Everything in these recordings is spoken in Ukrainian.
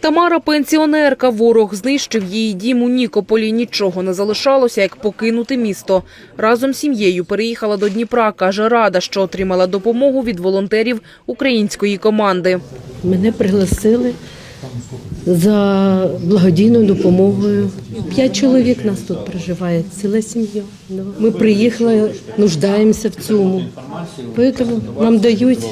Тамара пенсіонерка. Ворог знищив її дім у Нікополі. Нічого не залишалося, як покинути місто. Разом з сім'єю переїхала до Дніпра. Каже, рада, що отримала допомогу від волонтерів української команди. Мене пригласили за благодійною допомогою. П'ять чоловік нас тут проживає, ціла сім'я. Ми приїхали, нуждаємося в цьому. Тому нам дають.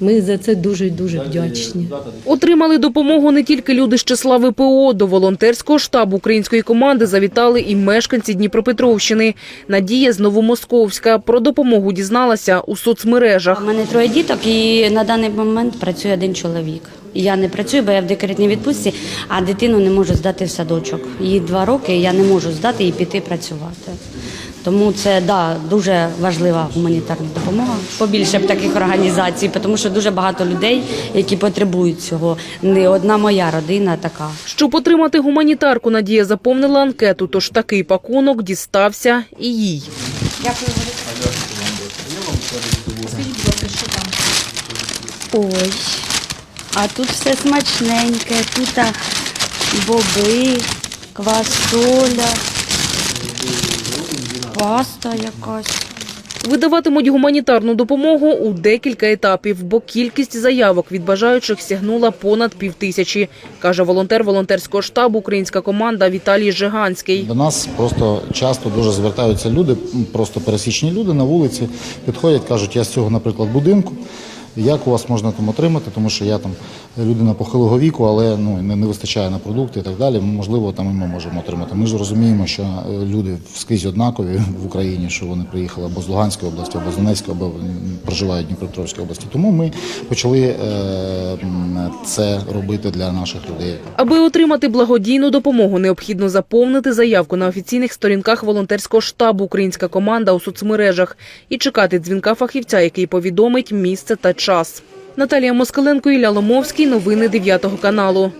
Ми за це дуже дуже вдячні. Отримали допомогу не тільки люди з числа ВПО. До волонтерського штабу української команди завітали і мешканці Дніпропетровщини. Надія з Новомосковська про допомогу дізналася у соцмережах. У мене троє діток, і на даний момент працює один чоловік. Я не працюю, бо я в декретній відпустці, а дитину не можу здати в садочок. Їй два роки, і я не можу здати і піти працювати. Тому це да, дуже важлива гуманітарна допомога. Побільше б таких організацій, тому що дуже багато людей, які потребують цього. Не одна моя родина така. Щоб отримати гуманітарку, Надія заповнила анкету, тож такий пакунок дістався і їй. Ой, а тут все смачненьке, тут боби, квасоля, паста якась. Видаватимуть гуманітарну допомогу у декілька етапів, бо кількість заявок від бажаючих сягнула понад півтисячі, каже волонтер волонтерського штабу українська команда Віталій Жиганський. До нас просто часто дуже звертаються люди, просто пересічні люди на вулиці, підходять, кажуть, я з цього, наприклад, будинку. Як у вас можна там отримати, тому що я там людина похилого віку, але ну не, не вистачає на продукти і так далі. Можливо, там і ми можемо отримати. Ми ж розуміємо, що е, люди скрізь однакові в Україні, що вони приїхали або з Луганської області, або з Донецької, або проживають в Дніпропетровській області. Тому ми почали е, це робити для наших людей. Аби отримати благодійну допомогу, необхідно заповнити заявку на офіційних сторінках волонтерського штабу Українська команда у соцмережах і чекати дзвінка фахівця, який повідомить місце та час. Наталія Москаленко, Ілля Ломовський. Новини 9 каналу.